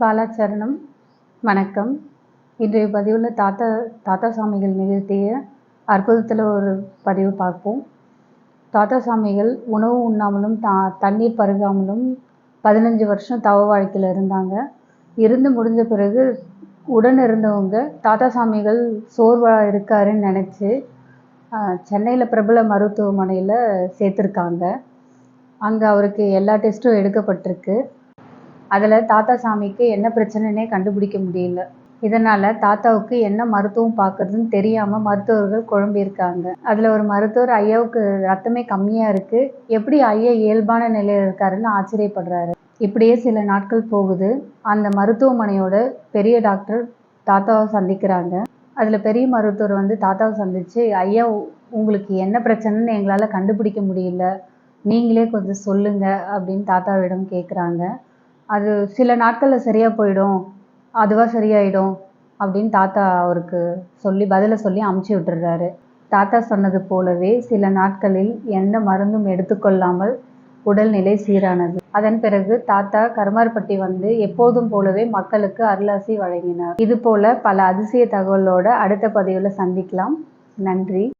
பாலாச்சரணம். வணக்கம். இன்றைய பதிவில் தாத்தா தாத்தா சாமிகள் நிகழ்த்திய அற்புதத்தில் ஒரு பதிவு பார்ப்போம். தாத்தா சாமிகள் உணவு உண்ணாமலும் தா தண்ணீர் பருகாமலும் பதினஞ்சு வருஷம் தவ வாழ்க்கையில் இருந்தாங்க. இருந்து முடிஞ்ச பிறகு உடன் இருந்தவங்க தாத்தா சாமிகள் சோர்வாக இருக்காருன்னு நினச்சி சென்னையில் பிரபல மருத்துவமனையில் சேர்த்துருக்காங்க. அங்கே அவருக்கு எல்லா டெஸ்ட்டும் எடுக்கப்பட்டிருக்கு. அதில் தாத்தா சாமிக்கு என்ன பிரச்சனைனே கண்டுபிடிக்க முடியல. இதனால் தாத்தாவுக்கு என்ன மருத்துவம் பார்க்குறதுன்னு தெரியாமல் மருத்துவர்கள் குழம்பியிருக்காங்க அதில் ஒரு மருத்துவர் ஐயாவுக்கு ரத்தமே கம்மியாக இருக்குது எப்படி ஐயா இயல்பான நிலையில் இருக்காருன்னு ஆச்சரியப்படுறாரு. இப்படியே சில நாட்கள் போகுது. அந்த மருத்துவமனையோட பெரிய டாக்டர் தாத்தாவை சந்திக்கிறாங்க. அதில் பெரிய மருத்துவர் வந்து தாத்தாவை சந்தித்து ஐயா உங்களுக்கு என்ன பிரச்சனைன்னு எங்களால் கண்டுபிடிக்க முடியல. நீங்களே கொஞ்சம் சொல்லுங்கள் அப்படின்னு தாத்தாவிடம் கேட்குறாங்க அது சில நாட்களில் சரியாக போயிடும் அதுவாக சரியாயிடும் அப்படின்னு தாத்தா அவருக்கு சொல்லி பதிலை சொல்லி அமுச்சு விட்டுறாரு தாத்தா சொன்னது போலவே சில நாட்களில் எந்த மருந்தும் எடுத்துக்கொள்ளாமல் உடல்நிலை சீரானது. அதன் பிறகு தாத்தா கருமார்பட்டி வந்து எப்போதும் போலவே மக்களுக்கு அருளாசி வழங்கினார். இது போல பல அதிசய தகவலோட அடுத்த பதிவில் சந்திக்கலாம். நன்றி.